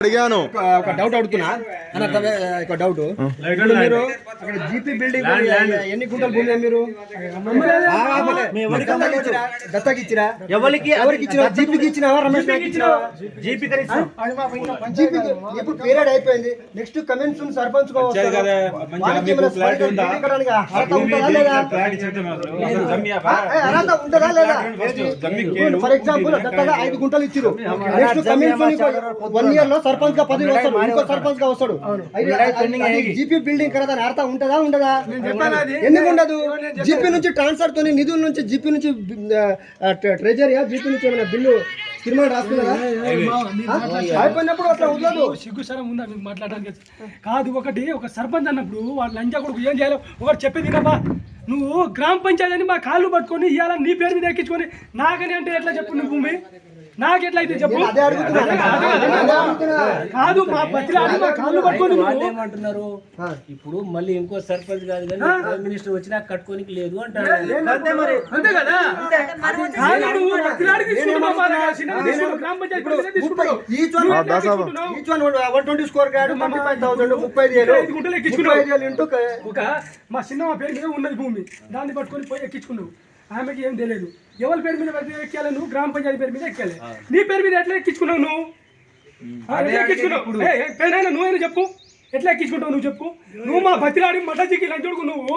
అడిగాను. ఒక- డౌట్ అడుగుతున్నా. అన్న ఒక డౌట్ మీరు అక్కడ జీపీ బిల్డింగ్ ఎన్ని గుంటల భూమి మీరు. దత్తకి ఇచ్చిరా? ఎవరికి? ఎవరికి ఇచ్చినా. జీపీకి ఇచ్చినావా రమేష్ జీపీకి ఇప్పుడు పీరియడ్ అయిపోయింది? నెక్స్ట్ కమెంట్స్ సర్పంచ్ అర్హత ఉంటుందా లేదా? ఫర్ ఎగ్జాంపుల్ దత్తగా ఐదు గుంటలు ఇచ్చిరు నెక్స్ట్ కమిషన్ వన్ ఇయర్లో సర్పంచ్గా పదవి వస్తాడు ఇంకో సర్పంచ్గా వస్తాడు. జీపీ బిల్డింగ్ కదా దాని అర్థం ఉంటుందా ఉండదా? ఎందుకు ఉండదు? జీపీ నుంచి ట్రాన్స్ఫర్ తోని నిధుల నుంచి జీపీ నుంచి ట్రెజరీయా జీపీ నుంచి ఏమైనా బిల్లు తీర్మానం రాసుకున్నారా? ఆ? అయిపోయినప్పుడు అట్లా ఉండదు సిగ్గుసరం ఉందా మీకు మాట్లాడడానికి కాదు ఒకటి ఒక సర్పంచ్ అన్నప్పుడు వాళ్ళ లంచా కొడుకు ఏం చేయాలో ఒకటి చెప్పేది వినమ్మా. నువ్వు గ్రామ పంచాయతీ అని మా కాళ్ళు పట్టుకొని ఇవాళ నీ పేరు మీద ఎక్కించుకొని నాకని అంటే ఎట్లా చెప్పు నువ్వు భూమి? నాకు ఎట్లా అయితే చెప్పు కాదు మా కాళ్ళు పట్టుకొని వాళ్ళు నువ్వు. ఏమంటున్నారు. ఇప్పుడు మళ్ళీ ఇంకో సర్పంచ్ కాదు కానీ ప్రైమ్ మినిస్టర్ వచ్చినా కట్టుకోనికి లేదు అంటారు అంతే మరి. అంతే కదా? ఒక మా చిన్న పేరు మీద ఉన్నది భూమి. దాన్ని పట్టుకొని పోయి ఎక్కించుకున్నావు. ఆమెకి ఏం తెలియదు. ఎవరి పేరు మీద ఎక్కాలి నువ్వు? గ్రామ పంచాయతీ పేరు మీద ఎక్కాలి నీ పేరు మీద ఎట్లా ఎక్కించుకున్నావు నువ్వు? ఎక్కించుకున్నావు? నువ్వైనా చెప్పు. ఎట్లా ఎక్కించుకుంటావు నువ్వు చెప్పు. నువ్వు మా బతిలాడి మటజికి లంచుడుకు నువ్వు.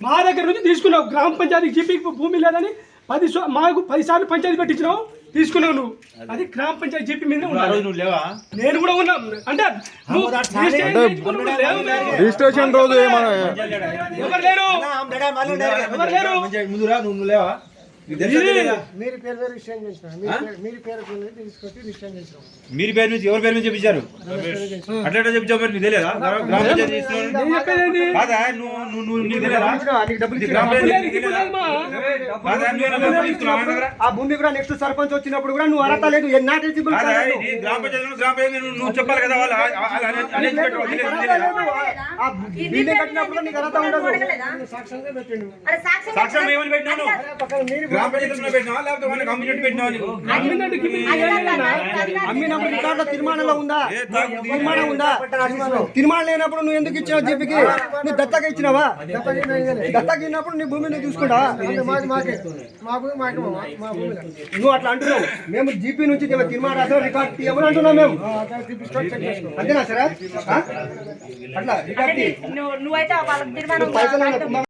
మా దగ్గర నుంచి తీసుకున్నావు. గ్రామ పంచాయతీ జీపీ భూమి లేదని పది మాకు పది సార్లు పంచాయతీ పెట్టించినావు. తీసుకున్నావు నువ్వు. అది. గ్రామ పంచాయతీ జీపీ మీద ఉన్నావు నువ్వు లేవా? నేను కూడా ఉన్నా. అంటే నువ్వు రిజిస్ట్రేషన్ రోజు ఏమన్నా ఎవరు లేరు? ఎవరు లేరు? ముందు రా నువ్వు లేవా? మీరు పేరు పేరు విషయం చేసిన మీరు మీరు పేరు పేరు తీసుకొచ్చి విషయం చేసినాం మీరు పేరు నుంచి ఎవరి పేరు మీద చెప్పించారు? అట్లా ఎట్లా చెప్పించావు మరి? నీకు తెలియదా? గ్రామ పంచాయతీ? కాదా? నువ్వు నువ్వు నీకు? గ్రామ పంచాయతీ? ఆ భూమి కూడా నెక్స్ట్ సర్పంచ్ వచ్చినప్పుడు కూడా నువ్వు అర్హత లేదు. నాట్ ఎలిజిబుల్ గ్రామ పంచాయతీ గ్రామ పంచాయతీ నువ్వు- చెప్పాలి కదా వాళ్ళు. ఆ- కట్టినప్పుడు నీకు అర్హత ఉండదు. సాక్ష్యం ఏమని పెట్టినావు? గ్రామ పంచాయతీలో లేకపోతే కమ్యూనిటీ అమ్మినప్పుడు తీర్మానంలో ఉందా? తీర్మానం ఉందా? తీర్మానం. లేనప్పుడు నువ్వు ఎందుకు ఇచ్చినావు జీపీకి? నువ్వు దత్తగా ఇచ్చినావా? దత్తగా ఇచ్చినప్పుడు నీ భూమిని తీసుకుంటావా మాది మాకే మా భూమి మాకే మా మా భూమి కాదు. నువ్వు అట్లా అంటున్నావు. మేము జీపీ నుంచి తీర్మానం రాసాం రికార్డ్ తీయమని అంటున్నాం మేము. అంతేనా సరే? అట్లా రికార్డ్. నువ్వు నువ్వైతే పైసలు